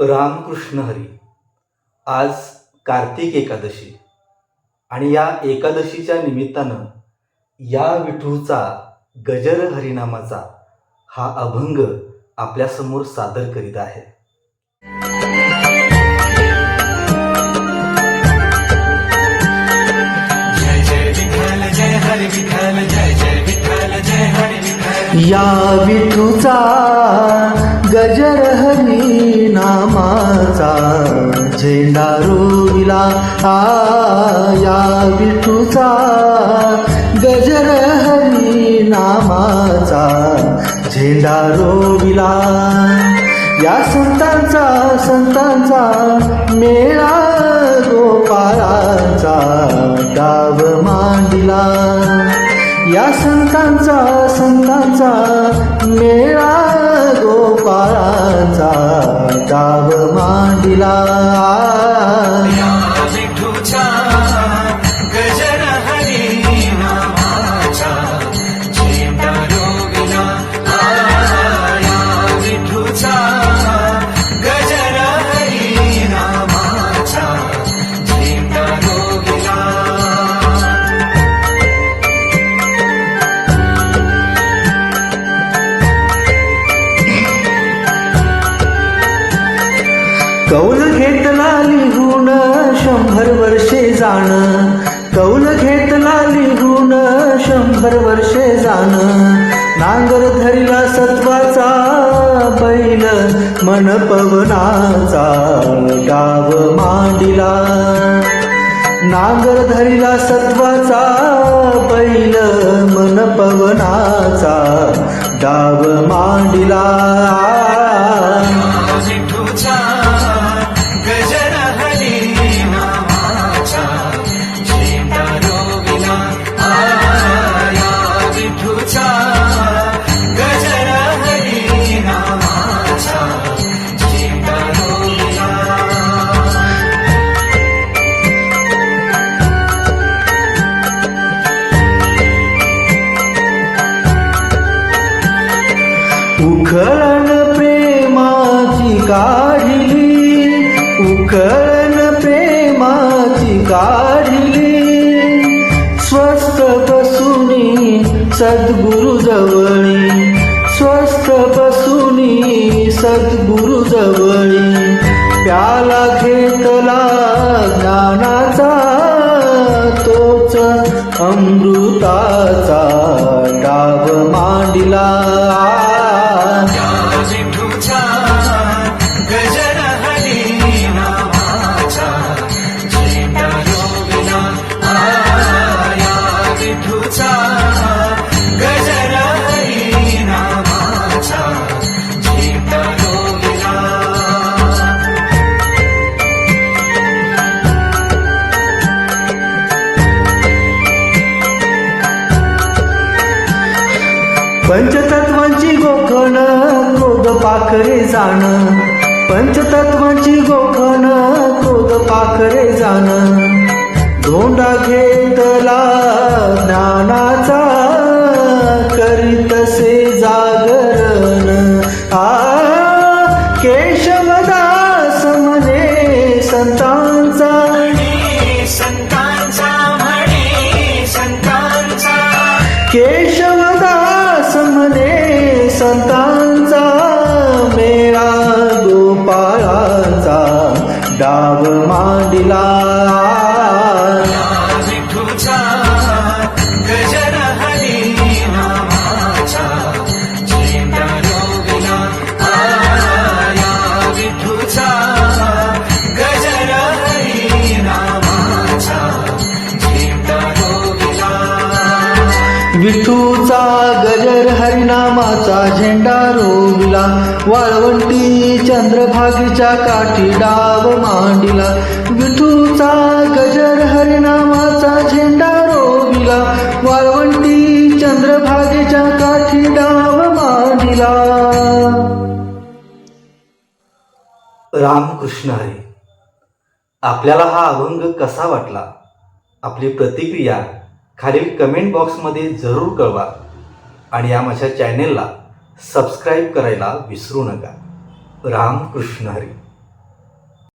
रामकृष्ण हरी. आज कार्तिक एकादशी. आणि या एकादशीच्या निमित्तानं या विठूचा गजर हरिनामाचा हा अभंग आपल्यासमोर सादर करीत आहे. या आया या विठूचा गजर हरी नामाचा झेंडा रोविला. या संतांचा संतांचा मेळा गोपाळाचा डाव मांडिला. या संतांचा संतांचा मेळा गोपाळाचा डाव मांडिला. कौल घेतला लिहून शंभर वर्षे जाण. कौल घेतला लिहून शंभर वर्षे जाण. नांगर धरिला सत्वाचा बैल मन पवनाचा डाव मांडिला. नांगर धरिला सत्वाचा बैल मन पवनाचा डाव मांडिला. उखळण प्रेमाची काढली. स्वस्त बसुनी सद्गुरु जवळी स्वस्त बसुनी सद्गुरु जवळी प्याला घेतला ज्ञानाचा तोच अमृताचा डाव मांडिला. पंचतत्वांची गोखण क्रोध पाखरे जाण. पंचतत्वांची गोखण क्रोध पाखरे जाण. धोंडा घेतला সন্তান गजर हरिनामाचा झेंडा रोविला. वाळवंटी चंद्रभागीच्या काठी डाव मांडिला. विठूचा गजर हरिनामाचा झेंडा रोविला. वाळवंटी चंद्रभागेच्या काठी डाव मांडिला. रामकृष्ण हरी आपल्याला हा अभंग कसा वाटला? आपली प्रतिक्रिया खालील कमेंट बॉक्समध्ये जरूर कळवा. आणि या माझ्या चॅनेलला सबस्क्राईब करायला विसरू नका. रामकृष्ण हरी.